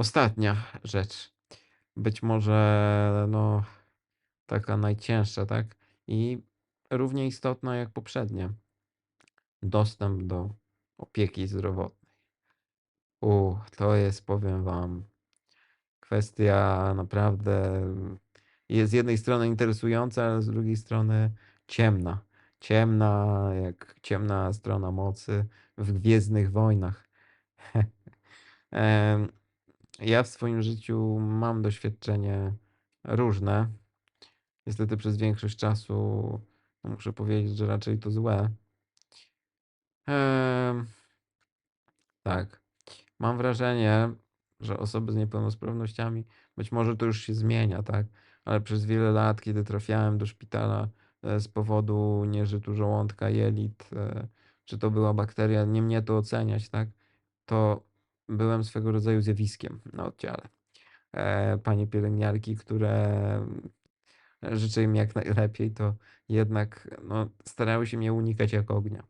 Ostatnia rzecz. Być może, no, taka najcięższa, tak? I równie istotna jak poprzednie. Dostęp do opieki zdrowotnej. U, to jest, powiem wam, kwestia naprawdę jest z jednej strony interesująca, ale z drugiej strony ciemna. Ciemna, jak ciemna strona mocy w Gwiezdnych Wojnach. Ja w swoim życiu mam doświadczenie różne. Niestety przez większość czasu no muszę powiedzieć, że raczej to złe. Em, tak. Mam wrażenie, że osoby z niepełnosprawnościami, być może to już się zmienia, tak? Ale przez wiele lat, kiedy trafiałem do szpitala e, z powodu nieżytu żołądka, jelit, e, czy to była bakteria, nie mnie to oceniać, tak? To byłem swego rodzaju zjawiskiem na oddziale. E, Panie pielęgniarki, które życzę im jak najlepiej, to jednak no, starały się mnie unikać jak ognia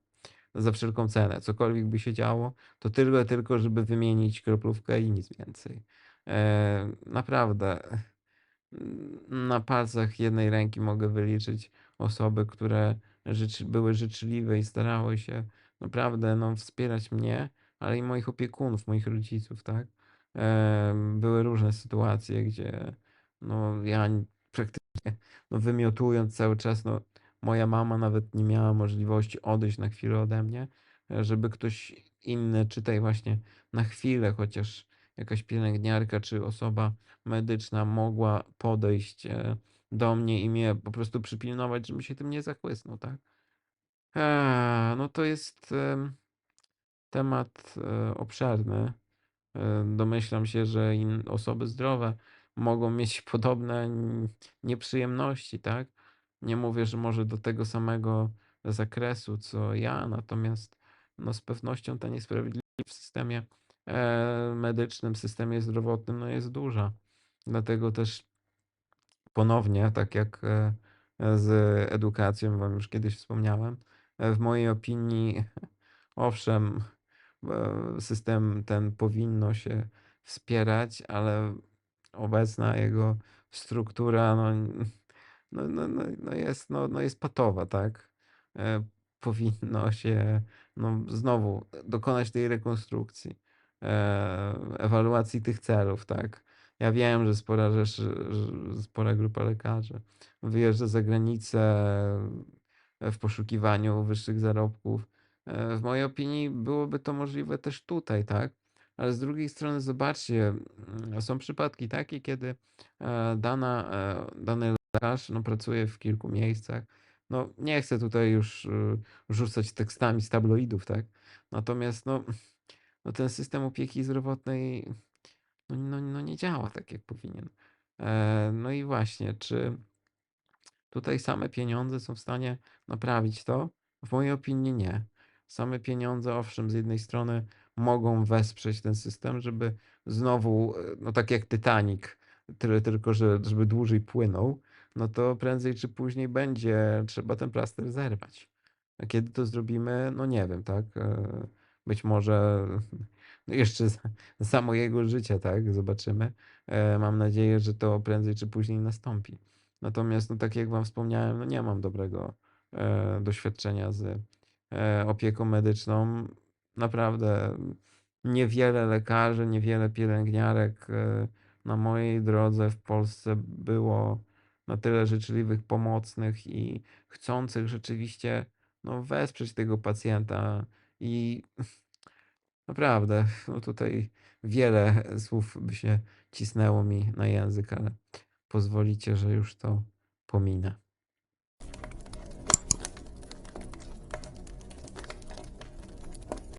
za wszelką cenę. Cokolwiek by się działo, to tylko, tylko żeby wymienić kroplówkę i nic więcej. E, naprawdę, mm, na palcach jednej ręki mogę wyliczyć osoby, które życzy, były życzliwe i starały się naprawdę no, wspierać mnie, ale i moich opiekunów, moich rodziców, tak? Były różne sytuacje, gdzie no, ja praktycznie no, wymiotując cały czas, no, Moja mama nawet nie miała możliwości odejść na chwilę ode mnie, e, żeby ktoś inny, czytaj właśnie na chwilę, chociaż jakaś pielęgniarka czy osoba medyczna mogła podejść e, do mnie i mnie po prostu przypilnować, żebym się tym nie zachłysnął, tak? Eee, no to jest em, temat e, obszerny. E, Domyślam się, że osoby zdrowe mogą mieć podobne nieprzyjemności, tak? Nie mówię, że może do tego samego zakresu co ja, natomiast no z pewnością ta niesprawiedliwość w systemie e, medycznym, systemie zdrowotnym no jest duża. Dlatego też ponownie, tak jak z edukacją, wam już kiedyś wspomniałem, w mojej opinii, owszem, system ten powinno się wspierać, ale obecna jego struktura no, no, no, no, no jest, no, no jest patowa, tak? E, powinno się no, znowu dokonać tej rekonstrukcji, e, ewaluacji tych celów, tak? Ja wiem, że spora, rzecz, spora grupa lekarzy wyjeżdża za granicę w poszukiwaniu wyższych zarobków. E, W mojej opinii byłoby to możliwe też tutaj, tak? Ale z drugiej strony zobaczcie, mm, są przypadki takie, kiedy e, dana, e, dany lekarz no, pracuje w kilku miejscach. No, nie chcę tutaj już y, rzucać tekstami z tabloidów, tak? Natomiast no, no, ten system opieki zdrowotnej no, no, no nie działa tak, jak powinien. No i właśnie, czy Tutaj same pieniądze są w stanie naprawić to? W mojej opinii nie. Same pieniądze, owszem, z jednej strony mogą wesprzeć ten system, żeby znowu, e, no tak jak Titanic, tyle tylko, że żeby dłużej płynął, no to prędzej czy później będzie trzeba ten plaster zerwać. A kiedy to zrobimy? No nie wiem, tak? E, Być może no jeszcze za, za mojego życia, tak? Zobaczymy. E, Mam nadzieję, że to prędzej czy później nastąpi. Natomiast, no tak jak wam wspomniałem, no nie mam dobrego doświadczenia z opieką medyczną. Naprawdę niewiele lekarzy, niewiele pielęgniarek e, na mojej drodze w Polsce było na tyle życzliwych, pomocnych i chcących rzeczywiście no, wesprzeć tego pacjenta. I naprawdę, no tutaj wiele słów by się cisnęło mi na język, ale pozwolicie, że już to pominę.